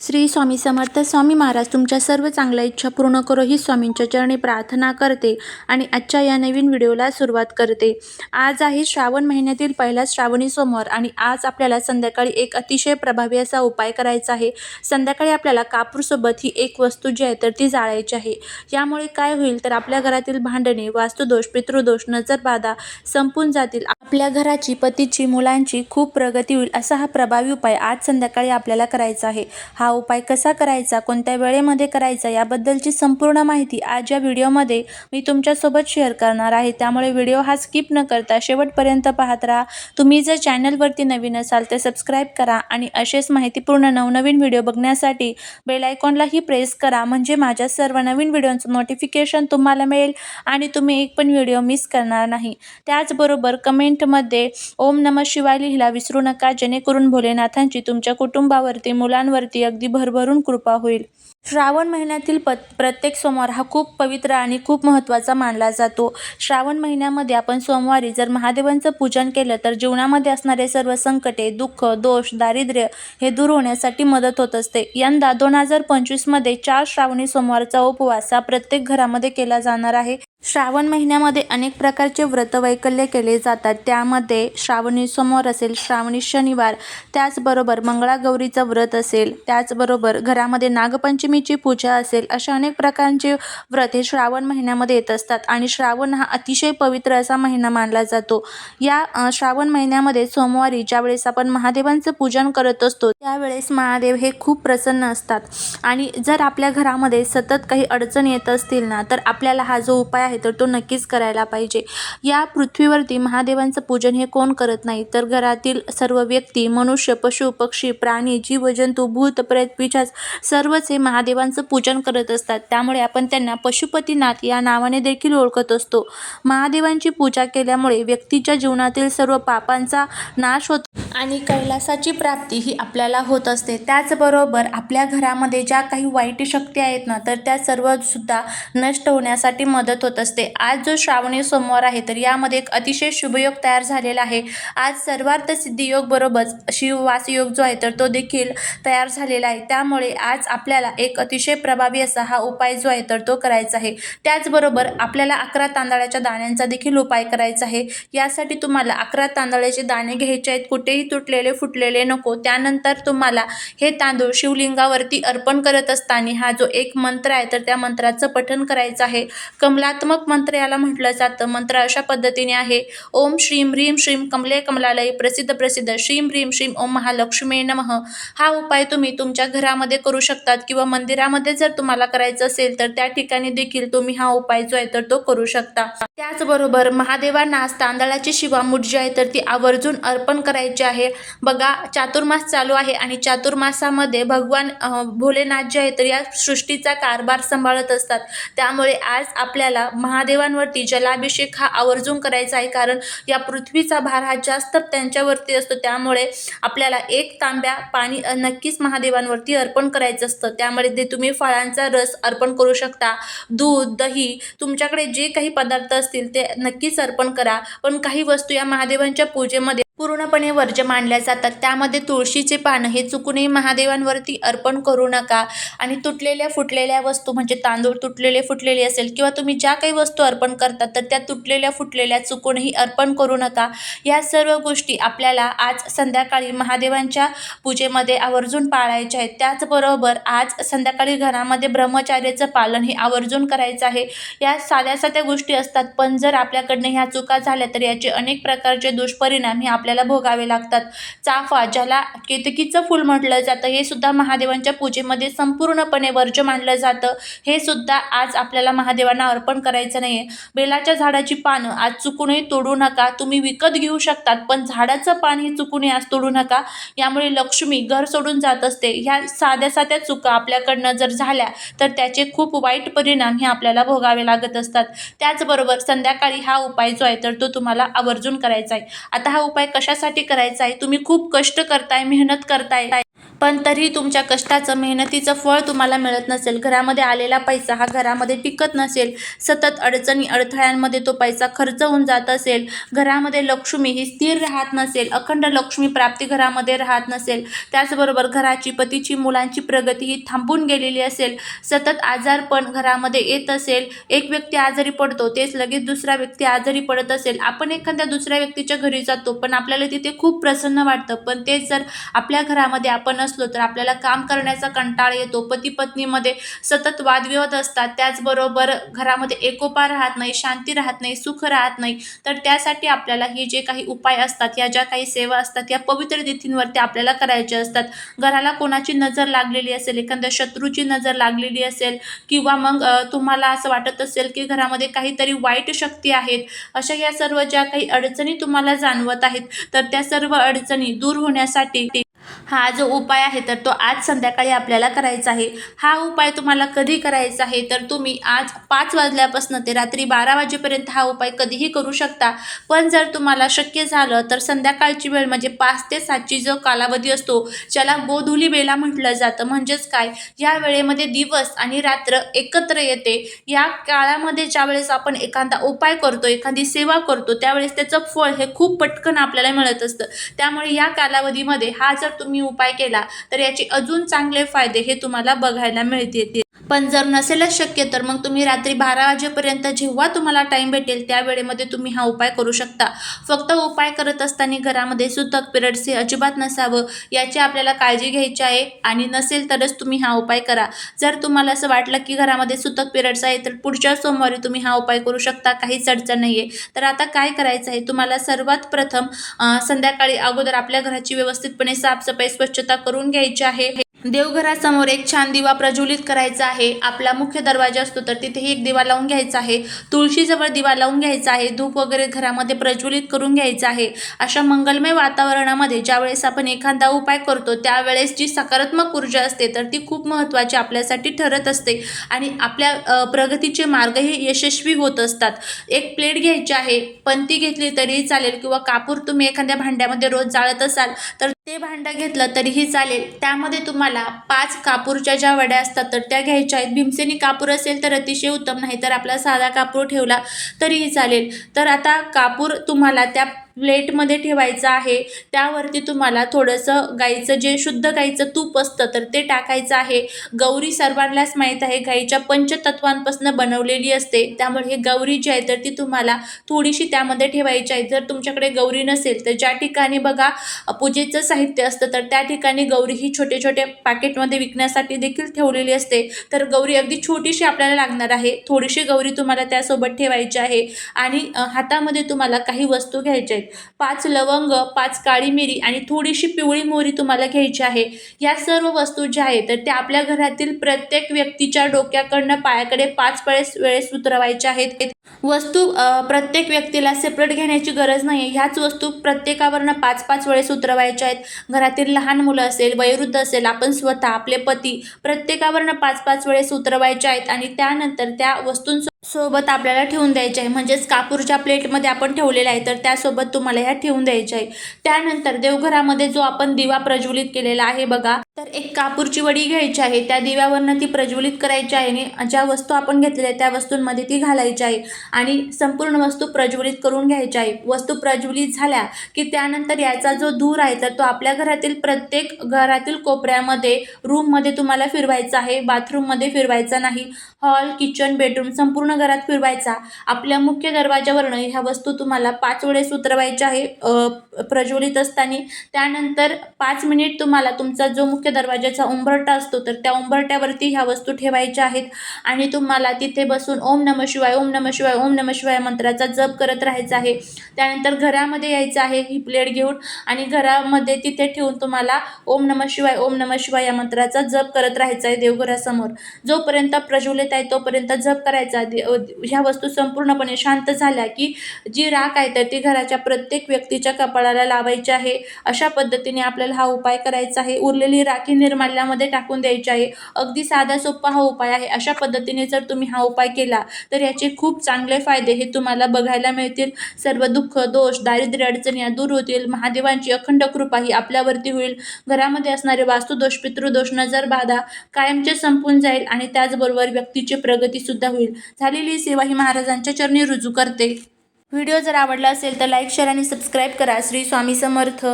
श्री स्वामी समर्थ स्वामी महाराज तुमच्या सर्व चांगल्या इच्छा पूर्ण करो ही स्वामींच्या चरणी प्रार्थना करते आणि आजच्या या नवीन व्हिडिओला सुरुवात करते. आज आहे श्रावण महिन्यातील पहिला श्रावणी सोमवार आणि आज आपल्याला संध्याकाळी एक अतिशय प्रभावी असा उपाय करायचा आहे. संध्याकाळी आपल्याला कापूरसोबत ही एक वस्तू जी आहे तर ती जाळायची आहे. यामुळे काय होईल तर आपल्या घरातील भांडणे वास्तुदोष पितृदोष नजरबाधा संपून जातील. आपल्या घराची पतीची मुलांची खूप प्रगती होईल असा हा प्रभावी उपाय आज संध्याकाळी आपल्याला करायचा आहे. हा उपाय कसा करायचा कोणत्या वेळेमध्ये करायचा याबद्दलची संपूर्ण माहिती आज या व्हिडिओमध्ये मी तुमच्यासोबत शेअर करणार आहे. त्यामुळे व्हिडिओ हा स्किप न करता शेवटपर्यंत पाहत राहा. तुम्ही जर चॅनलवरती नवीन असाल तर सबस्क्राईब करा आणि असेच माहितीपूर्ण नवनवीन व्हिडिओ बघण्यासाठी बेल आयकॉनलाही प्रेस करा. म्हणजे माझ्या सर्व नवीन व्हिडिओचं नोटिफिकेशन तुम्हाला मिळेल आणि तुम्ही एक पण व्हिडिओ मिस करणार नाही. त्याचबरोबर कमेंट कमेंटमध्ये ओम नम शिवाय लिहिला विसरू नका. जेणेकरून भोलेनाथांची तुमच्या कुटुंबावरती मुलांवरती अगदी भरभरून कृपा होईल. श्रावण महिन्यातील प प्रत्येक सोमवार हा खूप पवित्र आणि खूप महत्त्वाचा मानला जातो. श्रावण महिन्यामध्ये आपण सोमवारी जर महादेवांचं पूजन केलं तर जीवनामध्ये असणारे सर्व संकटे दुःख दोष दारिद्र्य हे दूर होण्यासाठी मदत होत असते. यंदा दोन हजार पंचवीसमध्ये चार श्रावणी सोमवारचा उपवास हा प्रत्येक घरामध्ये केला जाणार आहे. श्रावण महिन्यामध्ये अनेक प्रकारचे व्रतवैकल्य केले जातात. त्यामध्ये श्रावणी सोमवार असेल श्रावणी शनिवार त्याचबरोबर मंगळागौरीचं व्रत असेल त्याचबरोबर घरामध्ये नागपंचमीची पूजा असेल अशा अनेक प्रकारचे व्रत हे श्रावण महिन्यामध्ये येत असतात. आणि श्रावण हा अतिशय पवित्र असा महिना मानला जातो. या श्रावण महिन्यामध्ये सोमवारी ज्यावेळेस आपण महादेवांचं पूजन करत असतो त्यावेळेस महादेव हे खूप प्रसन्न असतात. आणि जर आपल्या घरामध्ये सतत काही अडचण येत असतील ना तर आपल्याला हा जो उपाय आहे तर तो नक्कीच करायला पाहिजे. या पृथ्वीवरती महादेवांचं पूजन हे कोण करत नाही तर घरातील सर्व व्यक्ती मनुष्य पशु पक्षी प्राणी जीवजंतू भूत प्रेत पिशाच सर्वच हे महादेवांचं पूजन करत असतात. त्यामुळे आपण त्यांना पशुपतीनाथ या नावाने देखील ओळखत असतो. महादेवांची पूजा केल्यामुळे व्यक्तीच्या जीवनातील सर्व पापांचा नाश होतो. आणि कैलासाची प्राप्ती ही आपल्याला होत असते. त्याचबरोबर आपल्या घरामध्ये ज्या काही वाईट शक्ती आहेत ना तर त्या सर्वसुद्धा नष्ट होण्यासाठी मदत होत असते. आज जो श्रावणी सोमवार आहे तर यामध्ये एक अतिशय शुभयोग तयार झालेला आहे. आज सर्वार्थ सिद्धियोग बरोबर शिववास योग जो आहे तर तो देखील तयार झालेला आहे. त्यामुळे आज आपल्याला एक अतिशय प्रभावी असा हा उपाय जो आहे तर तो करायचा आहे. त्याचबरोबर आपल्याला अकरा तांदळाच्या दाण्यांचा देखील उपाय करायचा आहे. यासाठी तुम्हाला अकरा तांदळाचे दाणे घ्यायचे आहेत. कुठे कुठेही तुटलेले फुटलेले नको. त्यानंतर तुम्हाला हे तांदूळ शिवलिंगावरती अर्पण करत असताना हा जो एक मंत्र आहे तर त्या मंत्राचं पठण करायचं आहे. कमलात्मक मंत्र याला म्हटलं जातं. मंत्र अशा पद्धतीने आहे. ओम श्रीम ह्रीम श्रीम कमले कमलालय प्रसिद्ध प्रसिद्ध. श्रीम ह्रीम श्रीम ओम महालक्ष्मी नमः. हा उपाय तुम्ही तुमच्या घरामध्ये करू शकतात किंवा मंदिरामध्ये जर तुम्हाला करायचं असेल तर त्या ठिकाणी देखील तुम्ही हा उपाय जो आहे तर तो करू शकता. त्याचबरोबर महादेवांना आज तांदळाची शिवामूठ जी आहे तर ती आवर्जून अर्पण करायची आहे. बघा चातुर्मास चालू आहे आणि चातुर्मासामध्ये भगवान भोलेनाथ जे आहे तर या सृष्टीचा कारभार सांभाळत असतात. त्यामुळे आज आपल्याला महादेवांवरती जलाभिषेक हा आवर्जून करायचा आहे. कारण या पृथ्वीचा भार हा जास्त त्यांच्यावरती असतो. त्यामुळे आपल्याला एक तांब्या पाणी नक्कीच महादेवांवरती अर्पण करायचं असतं. त्यामध्ये ते तुम्ही फळांचा रस अर्पण करू शकता. दूध दही तुमच्याकडे जे काही पदार्थ असतील ते नक्कीच अर्पण करा. पण काही वस्तू या महादेवांच्या पूजेमध्ये पूर्णपणे वर्ज्य मानल्या जातात. त्यामध्ये तुळशीचे पानं हे चुकूनही महादेवांवरती अर्पण करू नका. आणि तुटलेल्या फुटलेल्या वस्तू म्हणजे तांदूळ तुटलेले फुटलेले असेल किंवा तुम्ही ज्या काही वस्तू अर्पण करतात तर त्या तुटलेल्या फुटलेल्या चुकूनही अर्पण करू नका. या सर्व गोष्टी आपल्याला आज संध्याकाळी महादेवांच्या पूजेमध्ये आवर्जून पाळायच्या आहेत. त्याचबरोबर आज संध्याकाळी घरामध्ये ब्रह्मचार्याचं पालन हे आवर्जून करायचं आहे. या साध्या साध्या गोष्टी असतात पण जर आपल्याकडनं ह्या चुका झाल्या तर याचे अनेक प्रकारचे दुष्परिणाम हे आपल्याला भोगावे लागतात. चाफा ज्याला केतकीचं फूल म्हटलं जातं हे सुद्धा महादेवांच्या पूजेमध्ये संपूर्णपणे वर्ज्य मानलं जातं. हे सुद्धा आज आपल्याला महादेवांना अर्पण करायचं नाही आहे बेलाच्या झाडाची पानं आज चुकूनही तोडू नका. तुम्ही विकत घेऊ शकतात पण झाडाचं पान हे चुकूनही आज तोडू नका. यामुळे लक्ष्मी घर सोडून जात असते. ह्या साध्या साध्या चुका आपल्याकडनं जर झाल्या तर त्याचे खूप वाईट परिणाम हे आपल्याला भोगावे लागत असतात. त्याचबरोबर संध्याकाळी हा उपाय जो आहे तर तो तुम्हाला आवर्जून करायचा आहे. आता हा उपाय कशासाठी करायचा आहे तुम्ही खूप कष्ट करताय मेहनत करताय. पण तरीही तुमच्या कष्टाचं मेहनतीचं फळ तुम्हाला मिळत नसेल. घरामध्ये आलेला पैसा हा घरामध्ये टिकत नसेल. सतत अडचणी अडथळ्यांमध्ये तो पैसा खर्च होऊन जात असेल. घरामध्ये लक्ष्मी ही स्थिर राहत नसेल. अखंड लक्ष्मी प्राप्ती घरामध्ये राहत नसेल. त्याचबरोबर घराची पतीची मुलांची प्रगती ही थांबून गेलेली असेल. सतत आजारपण घरामध्ये येत असेल. एक व्यक्ती आजारी पडतो तेच लगेच दुसरा व्यक्ती आजारी पडत असेल. आपण एखाद्या दुसऱ्या व्यक्तीच्या घरी जातो पण आपल्याला तिथे खूप प्रसन्न वाटतं. पण तेच जर आपल्या घरामध्ये आपण नसलो तर आपल्याला काम करण्याचा कंटाळा येतो. पती पत्नीमध्ये सतत वादविवाद असतात. त्याचबरोबर घरामध्ये एकोपा राहत नाही शांती राहत नाही सुख राहत नाही. तर त्यासाठी आपल्याला हे जे काही उपाय असतात या ज्या काही सेवा असतात या पवित्र तिथींवरती आपल्याला करायच्या असतात. घराला कोणाची नजर लागलेली असेल एखाद्या शत्रूची नजर लागलेली असेल किंवा मग तुम्हाला असं वाटत असेल की घरामध्ये काहीतरी वाईट शक्ती आहेत अशा या सर्व ज्या काही अडचणी तुम्हाला जाणवत आहेत तर त्या सर्व अडचणी दूर होण्यासाठी हा जो उपाय आहे तर तो आज संध्याकाळी आपल्याला करायचा आहे. हा उपाय तुम्हाला कधी करायचा आहे तर तुम्ही आज पाच वाजल्यापासून ते रात्री बारा वाजेपर्यंत हा उपाय कधीही करू शकता. पण जर तुम्हाला शक्य झालं तर संध्याकाळची वेळ म्हणजे पाच ते सातची जो कालावधी असतो ज्याला गोधुली वेळा म्हटलं जातं. म्हणजेच काय? या वेळेमध्ये दिवस आणि रात्र एकत्र येते. या काळामध्ये ज्यावेळेस आपण एखादा उपाय करतो एखादी सेवा करतो त्यावेळेस त्याचं फळ हे खूप पटकन आपल्याला मिळत असतं. त्यामुळे या कालावधीमध्ये हा जर तुम्ही उपाय केला तर याचे अजून चांगले फायदे हे तुम्हाला बघायला मिळतील. पण जर नसेलच शक्य तर मग तुम्ही रात्री बारा वाजेपर्यंत जेव्हा तुम्हाला टाईम भेटेल त्या वेळेमध्ये तुम्ही हा उपाय करू शकता. फक्त उपाय करत असताना घरामध्ये सुतक पिरियड्स हे अजिबात नसावं याची आपल्याला काळजी घ्यायची आहे आणि नसेल तरच तुम्ही हा उपाय करा. जर तुम्हाला असं वाटलं की घरामध्ये सुतक पिरियड्स आहे तर पुढच्या सोमवारी तुम्ही हा उपाय करू शकता काहीच अडचण नाही आहे तर आता काय करायचं आहे? तुम्हाला सर्वात प्रथम संध्याकाळी अगोदर आपल्या घराची व्यवस्थितपणे साफसफाई स्वच्छता करून घ्यायची आहे. देवघरासमोर एक छान दिवा प्रज्वलित करायचा आहे. आपला मुख्य दरवाजा असतो तर तिथेही एक दिवा लावून घ्यायचा आहे. तुळशीजवळ दिवा लावून घ्यायचा आहे. धूप वगैरे घरामध्ये प्रज्वलित करून घ्यायचा आहे. अशा मंगलमय वातावरणामध्ये ज्यावेळेस आपण एखादा उपाय करतो त्यावेळेस जी सकारात्मक ऊर्जा असते तर ती खूप महत्त्वाची आपल्यासाठी ठरत असते. आणि आपल्या प्रगतीचे मार्ग हे यशस्वी होत असतात. एक प्लेट घ्यायची आहे. पंती घेतली तरीही चालेल किंवा कापूर तुम्ही एखाद्या भांड्यामध्ये रोज जाळत असाल तर ते भांडं घेतलं तरीही चालेल. त्यामध्ये तुम्हाला पाच कापूरच्या ज्या वड्या असतात तर त्या घ्यायच्या आहेत. भीमसेनी कापूर असेल तर अतिशय उत्तम नाही तर आपला साधा कापूर ठेवला तरीही चालेल. तर आता कापूर तुम्हाला त्या प्लेटमध्ये ठेवायचं आहे. त्यावरती तुम्हाला थोडंसं गाईचं जे शुद्ध गाईचं तूप असतं तर ते टाकायचं आहे. गौरी सर्वांनाच माहीत आहे गाईच्या पंचतत्वांपासून बनवलेली असते. त्यामुळे हे गौरी जी आहे तर ती तुम्हाला थोडीशी त्यामध्ये ठेवायची आहे. जर तुमच्याकडे गौरी नसेल तर ज्या ठिकाणी बघा पूजेचं साहित्य असतं तर त्या ठिकाणी गौरी ही छोटे छोटे पॅकेटमध्ये विकण्यासाठी देखील ठेवलेली असते. तर गौरी अगदी छोटीशी आपल्याला लागणार आहे. थोडीशी गौरी तुम्हाला त्यासोबत ठेवायची आहे. आणि हातामध्ये तुम्हाला काही वस्तू घ्यायच्या आहेत. पाच लवंग पाच काळी मिरी आणि थोडीशी पिवळी मोहरी तुम्हाला घ्यायची आहे. या सर्व वस्तू ज्या आहेत तर त्या आपल्या घरातील प्रत्येक व्यक्तीच्या डोक्याकडनं पायाकडे पाच वेळेस वेळेस उतरवायच्या आहेत. वस्तू प्रत्येक व्यक्तीला सेपरेट घेण्याची गरज नाही आहे ह्याच वस्तू प्रत्येकावरनं पाच पाच वेळेस उतरवायच्या आहेत. घरातील लहान मुलं असेल वयोवृद्ध असेल आपण स्वतः आपले पती प्रत्येकावरनं पाच पाच वेळेस उतरवायच्या आहेत आणि त्यानंतर त्या वस्तूंसोबत सोबत आपल्याला ठेवून द्यायचे आहे. म्हणजेच कापूरच्या प्लेटमध्ये आपण ठेवलेलं आहे तर त्यासोबत तुम्हाला ह्या ठेवून द्यायच्या आहे. त्यानंतर देवघरामध्ये जो आपण दिवा प्रज्वलित केलेला आहे बघा तर एक कापूरची वडी घ्यायची आहे. त्या दिव्यावरनं ती प्रज्वलित करायची आहे आणि ज्या वस्तू आपण घेतलेल्या आहेत त्या वस्तूंमध्ये ती घालायची आहे आणि संपूर्ण वस्तू प्रज्वलित करून घ्यायची आहे. वस्तू प्रज्वलित झाल्या की त्यानंतर याचा जो धूर आहे तर तो आपल्या घरातील प्रत्येक घरातील कोपऱ्यामध्ये रूममध्ये तुम्हाला फिरवायचा आहे बाथरूममध्ये फिरवायचा नाही. हॉल किचन बेडरूम संपूर्ण घरात फिरवायचा. आपल्या मुख्य दरवाजावरनं ह्या वस्तू तुम्हाला पाच वेळेस उतरवायच्या आहे. प्रज्वलित असताना. त्यानंतर पाच मिनिट तुम्हाला तुमचा जो मुख्य दरवाजाचा उंबरटा असतो तर त्या उंबरट्यावरती ह्या वस्तू ठेवायच्या आहेत. आणि तुम्हाला तिथे बसून ओम नम शिवाय ओम नम शिवाय ओम नम शिवाय मंत्राचा जप करत राहायचा आहे. त्यानंतर घरामध्ये यायचं आहे ही प्लेट घेऊन. आणि घरामध्ये तिथे ठेवून तुम्हाला ओम नम शिवाय ओम नम शिवाय या मंत्राचा जप करत राहायचा आहे देवघरासमोर. जोपर्यंत प्रज्वलित आहे तोपर्यंत जप करायचा. ह्या वस्तू संपूर्णपणे शांत झाल्या की जी राख आहे तर ती घराच्या प्रत्येक व्यक्तीच्या कपाळात कपाळाला लावायचे आहे. अशा पद्धतीने आपल्याला हा उपाय करायचा आहे. उरलेली राखी निर्माल्यामध्ये टाकून द्यायची आहे. अगदी साधा सोपा हा उपाय आहे. अशा पद्धतीने जर तुम्ही हा उपाय केला तर याचे खूप चांगले फायदे हे तुम्हाला बघायला मिळतील. सर्व दुःख दोष दारिद्र्य अडचणी या दूर होतील. महादेवांची अखंड कृपा ही आपल्यावरती होईल. घरामध्ये असणारे वास्तुदोष पितृदोष नजर बाधा कायमचे संपून जाईल आणि त्याचबरोबर व्यक्तीची प्रगती सुद्धा होईल. झालेली ही सेवा ही महाराजांच्या चरणी रुजू करते. व्हिडिओ जर आवडला असेल तर लाईक शेअर आणि सबस्क्राईब करा. श्री स्वामी समर्थ.